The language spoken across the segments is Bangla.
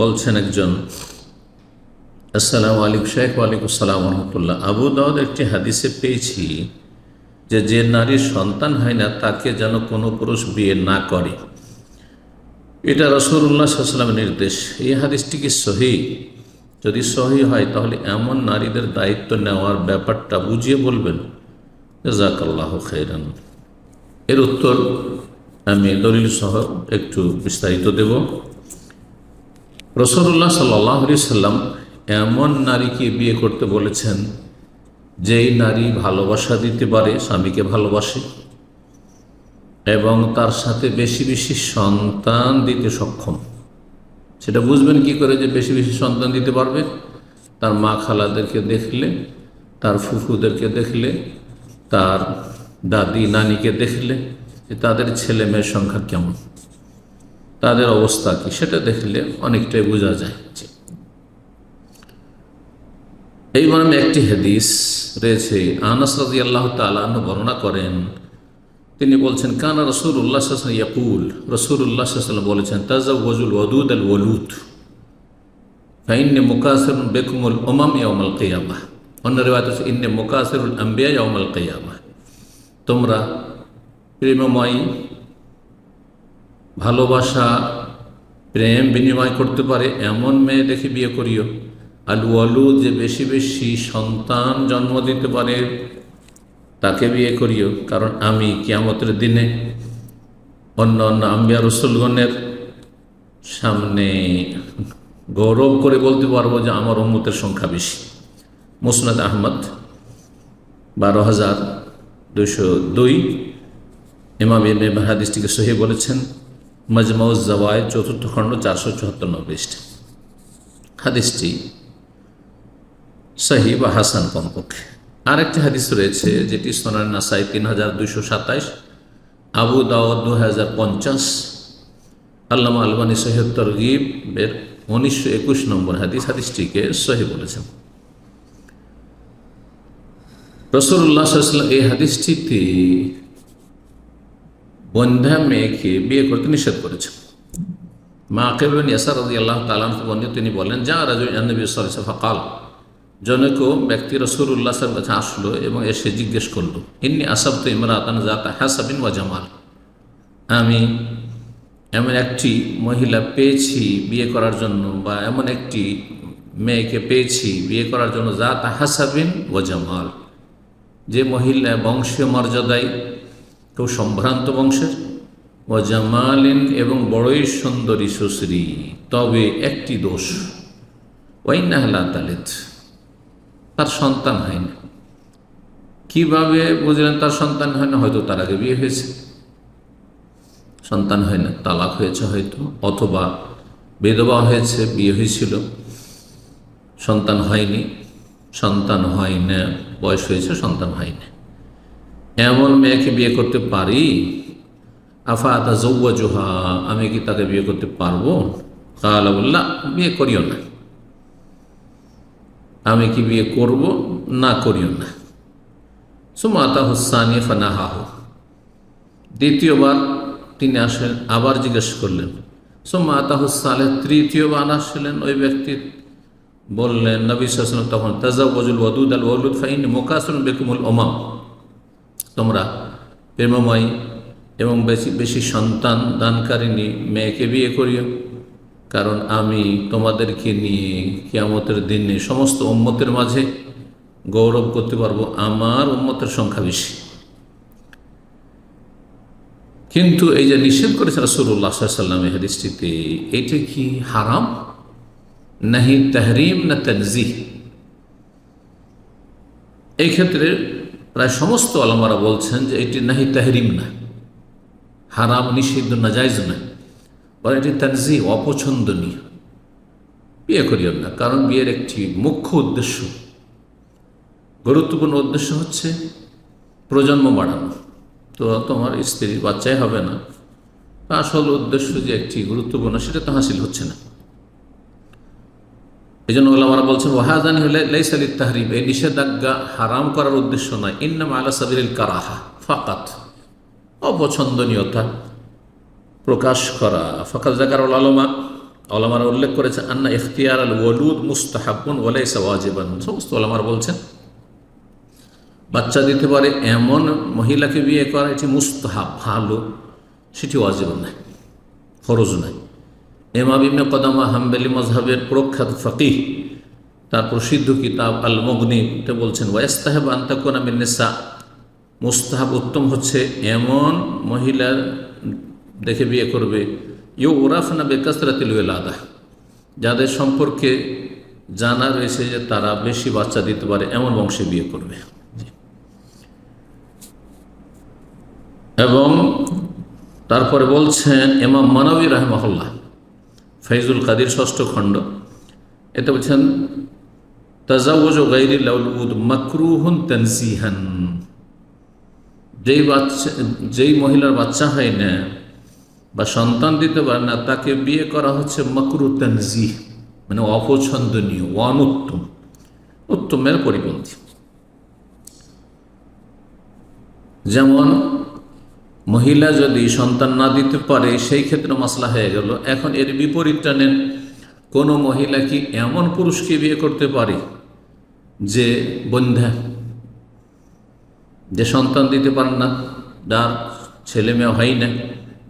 বলছেন একজন, আসসালামু আলাইকুম শেখ, ওয়ালাইকুম আসসালাম রহমতুল্লাহ। আবু দাউদ একটি হাদিসে পেয়েছি যে যে নারীর সন্তান হয় না, তাকে যেন কোনো পুরুষ বিয়ে না করে। এটা রসুল্লাহ সাল্লামের নির্দেশ। এই হাদিসটি কি সহি? যদি সহি হয়, তাহলে এমন নারীদের দায়িত্ব নেওয়ার ব্যাপারটা বুঝিয়ে বলবেন। জাকাল্লাহ খেরান এর উত্তর আমি দলিল সহ একটু বিস্তারিত দেব। রসুল্লাহ সাল্লাহ সাল্লাম এমন নারীকে বিয়ে করতে বলেছেন, যেই নারী ভালোবাসা দিতে পারে, স্বামীকে ভালোবাসে এবং তার সাথে বেশি বেশি সন্তান দিতে সক্ষম। সেটা বুঝবেন কি করে যে বেশি বেশি সন্তান দিতে পারবে? তার মা খালাদেরকে দেখলে, তার ফুফুদেরকে দেখলে, তার দাদি নানিকে দেখলে তাদের ছেলে মেয়ের সংখ্যা কেমন। তাদের অবস্থা কি? সেটা দেখলে অনেকটাই বোঝা যায় এই মর্মে একটি হাদিস রয়েছে। আনাস রাজি আল্লাহ তালন বর্ণনা করেন। তিনি বলছেন, কানা রসুল উল্লাহ ইয়াকুল। রসুল উল্লাহ বলেছেন তাজা ওয়াজুল ওয়াদুদ আল ওয়ালুদ। ফাইন্নে মুকাসির বেকুমুল ওমাম ইয়ামাল কেয়ামা অন্য রেওয়াত হচ্ছে, ইন্নে মুকাসিরুল আম্বিয়া ইয়ামাল কেয়ামা তোমরা প্রেমময়ী ভালোবাসা, প্রেম বিনিময় করতে পারে, এমন মেয়ে দেখে বিয়ে করিও। আলু আলু যে বেশি বেশি সন্তান জন্ম দিতে পারে, তাকে বিয়ে করিও, কারণ আমি কিয়ামতের দিনে অন্য অন্য আম্বিয়া রসুলগণের সামনে গৌরব করে বলতে পারব যে আমার উম্মতের সংখ্যা বেশি। মুসনাদ আহমদ, বারো হাজার দুশো দুই, ইমাম ইবনে হাদিসটিকে সহি বলেছেন মজমাউজ জওয়ায় চতুর্থ খণ্ড চারশো চুয়াত্তর নব্বইষ্ট হাদিসটি সহি বা হাসান কমপক্ষে। আরেকটি হাদিস রয়েছে, যেটি সোনার নাসাই তিন হাজার দুইশো সাতাইশ, আবু দাওয়াত দু হাজার পঞ্চাশ, আল্লামা আলবানী সৈয়দ তরগিবের উনিশশো একুশ নম্বর হাদিস, হাদিসটিকে সহি বলেছেন। রসুল্লাহ এই হাদিসটিতে বন্ধা মেয়েকে বিয়ে করতে নিষেধ করেছে। মা আকেবেন ইয়াসার রাজি আল্লাহ তালাম বন্ধু তিনি বলেন, যা রাজনবী ফকাল, জনক ব্যক্তি রসুল্লাহ সাহেব কাছে আসলো এবং এসে জিজ্ঞেস করল, ইন্নি আসাব তো ইমরাতান জাতা হাসাবিন ওয়া জামাল? আমি এমন একটি মহিলা পেয়েছি বিয়ে করার জন্য বা এমন একটি মেয়েকে পেয়েছি বিয়ে করার জন্য জাতা হাসাবিন ও জামাল। যে মহিলা বংশীয় মর্যাদায় কেউ সম্ভ্রান্ত বংশের। ও জামালিন এবং বড়ই সুন্দরী সুশ্রী, তবে একটি দোষ। ওয়াইনাহলা তালেদ তার সন্তান হয় না। কীভাবে বুঝলেন তার সন্তান হয় না? হয়তো তার আগে বিয়ে হয়েছে। সন্তান হয় না, তালাক হয়েছে হয়তো, অথবা বেদবা হয়েছে, বিয়ে হয়েছিল। সন্তান হয়নি, সন্তান হয় না, বয়স হয়েছে, সন্তান হয় না। এমন মেয়েকে বিয়ে করতে পারি? আফা আতা জৌয়া জোহা আমি কি তাকে বিয়ে করতে পারব? কালা বললা বিয়ে করিও না। আমি কি বিয়ে করব? না, করিও না। সুমাতা হুসানি ফানাহাহ। দ্বিতীয়বার তিনি আসলেন, আবার জিজ্ঞেস করলেন সুমাতা হুসালে তৃতীয়বার আসলেন ওই ব্যক্তি। বললেন, নবী সাল্লাম তখন তাজাবজুল ওদুদ আল ওলুদ ফাইন মোকাসুল বেকুমুল ওমাম তোমরা প্রেমময় এবং বেশি বেশি সন্তান দানকারিনী মেয়েকে বিয়ে করিও। কারণ আমি তোমাদেরকে নিয়ে কিয়ামতের দিনে সমস্ত উম্মতের মাঝে গৌরব করতে পারব, আমার উম্মতের সংখ্যা বেশি। কিন্তু এই যে নিষেধ করেছে রসুল্লাহ সাল্লাম হাদিসটিতে, এটা কি হারাম? নাহি তাহরিম না তনজি এই ক্ষেত্রে প্রায় সমস্ত আলমারা বলছেন যে এটি নাহি তাহরিম না, হারাম, নিষিদ্ধ না জায়জ না বলে এটি তানজি অপছন্দনীয়। বিয়ে করিও না, কারণ বিয়ের একটি মুখ্য উদ্দেশ্য। গুরুত্বপূর্ণ উদ্দেশ্য হচ্ছে প্রজন্ম বাড়ানো। তো তোমার স্ত্রীর বাচ্চাই হবে না। আসল উদ্দেশ্য যে একটি গুরুত্বপূর্ণ, সেটা তো হাসিল হচ্ছে না। এই জন্য ওলামারা বলছেন ওয়াহাজানি হলে লেসালি তাহরিব এই নিষেধাজ্ঞা হারাম করার উদ্দেশ্য নয়। ইন্নাম আলা সাবিল কারাহা, ফাকাত। অপছন্দনীয়তা প্রকাশ করা। ফকাল জাকার আলমা ওলামারা উল্লেখ করেছে, আন্না ইখতিয়ার আল ওলুদ মুস্তাহাবুন ওলাই সওয়াজিবান সমস্ত ওলামার বলছেন, বাচ্চা দিতে পারে এমন মহিলাকে বিয়ে করা, এটি মুস্তাহাব, ভালো। সেটি ওয়াজিব নাই ফরজ নয়। এমা বিমে কদামা হাম্বেলি মজহাবের প্রখ্যাত ফকিহ, তার প্রসিদ্ধ কিতাব আল মগনিতে বলছেন, ওয়াস্তাহেব আন্তাকুনা মিন্নেসা মুস্তাহাব উত্তম হচ্ছে, এমন মহিলা দেখে বিয়ে করবে ইউ ওরাফনা বেকাসরাতিল ওয়েলাদা। যাদের সম্পর্কে জানা রয়েছে যে তারা বেশি বাচ্চা দিতে পারে, এমন বংশে বিয়ে করবে। এবং তারপরে বলছেন এমাম মানবী রাহমহল্লা ফৈজুল কাদির ষষ্ঠ খণ্ড। এতে বলছেন তাজাউজ গাইরি লাউলুদ মাকরুহুন তানসিহান। যেই বাচ্চা, যেই মহিলার বাচ্চা হয় না বা সন্তান দিতে পারে না, তাকে বিয়ে করা হচ্ছে মকরু তানজিহ মানে অপছন্দনীয়, অনুত্তম, উত্তমের পরিপন্থী। যেমন মহিলা যদি সন্তান না দিতে পারে, সেই ক্ষেত্রে মশলা হয়ে গেল। এখন এর বিপরীতটা নেন, কোনো মহিলা কি এমন পুরুষকে বিয়ে করতে পারে যে বন্ধা, যে সন্তান দিতে পারেন না? যার ছেলে মেয়ে হয় না।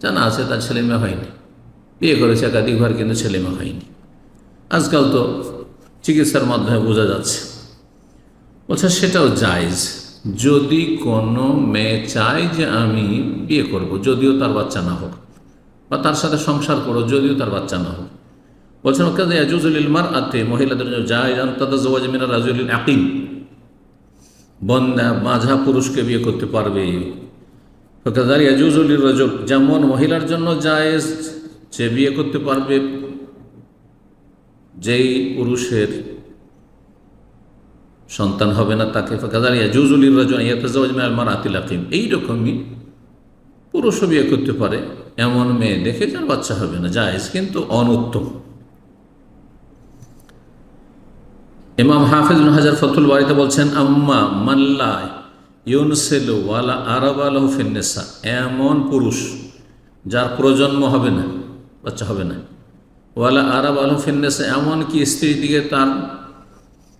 জানা আছে তার ছেলে মেয়ে হয়নি বিয়ে করেছে একাধিকবার কিন্তু ছেলে মেয়ে হয়নি। আজকাল তো চিকিৎসার মাধ্যমে বোঝা যাচ্ছে। বলছে সেটাও জায়জ। যদি কোনো মেয়ে চায় যে আমি বিয়ে করব, যদিও তার বাচ্চা না হোক, বা তার সাথে সংসার করো, যদিও তার বাচ্চা না হোক। বলছেন ওকে ইয়াজুজুল মার আতে মহিলাদের যায় তাদের জোয়াজ মিনা রাজুল আকিম বন্যা মাঝা পুরুষকে বিয়ে করতে পারবে। ফকাদার ইয়াজুজুল যেমন মহিলার জন্য জায়েজ যে বিয়ে করতে পারবে। যেই পুরুষের সন্তান হবে না তাকে। ফকাদার ইয়াজুজুল রজন ইয়াতাজওয়াজ মার আতিল আকিম এইরকমই পুরুষও বিয়ে করতে পারে, এমন মেয়ে দেখে যার বাচ্চা হবে না, জায়েজ, কিন্তু অনুত্তম। ইমাম হাফিজ হাজার ফতুল বাড়িতে বলছেন, আম্মা মাল্লা ইউনসেল ওয়ালা আরব এমন পুরুষ যার প্রজন্ম হবে না, বাচ্চা হবে না। ওয়ালা আরব আলহ ফিন্নেসা এমন কি স্ত্রীর দিকে তার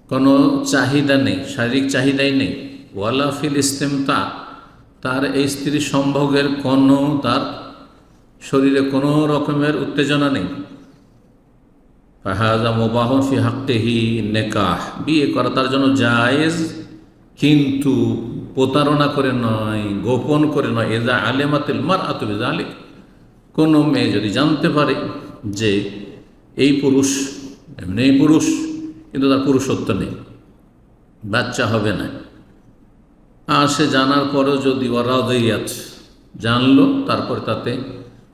কোনো চাহিদা নেই, শারীরিক চাহিদাই নেই। ওয়ালা ফিল ইস্তেমতা, তার এই স্ত্রী সম্ভোগের কোনো, তার শরীরে কোনো রকমের উত্তেজনা নেই। ফাহাজা মোবাহ ফি হাক্তেহি নেকাহ, বিয়ে করা তার জন্য জায়েজ, কিন্তু প্রতারণা করে নয়, গোপন করে নয়। এজা আলেমাতিল মার আতবিজ আলে কোনো মেয়ে যদি জানতে পারে যে এই পুরুষ, এমনি পুরুষ কিন্তু তার পুরুষত্ব নেই। বাচ্চা হবে না। আর সে জানার পরেও যদি ওরাউদাইয়াত জানলো, তারপরে তাতে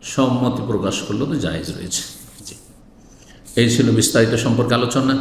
সম্মতি প্রকাশ করল, তো জায়েজ রয়েছে। এই ছিল বিস্তারিত সম্পর্কে আলোচনা।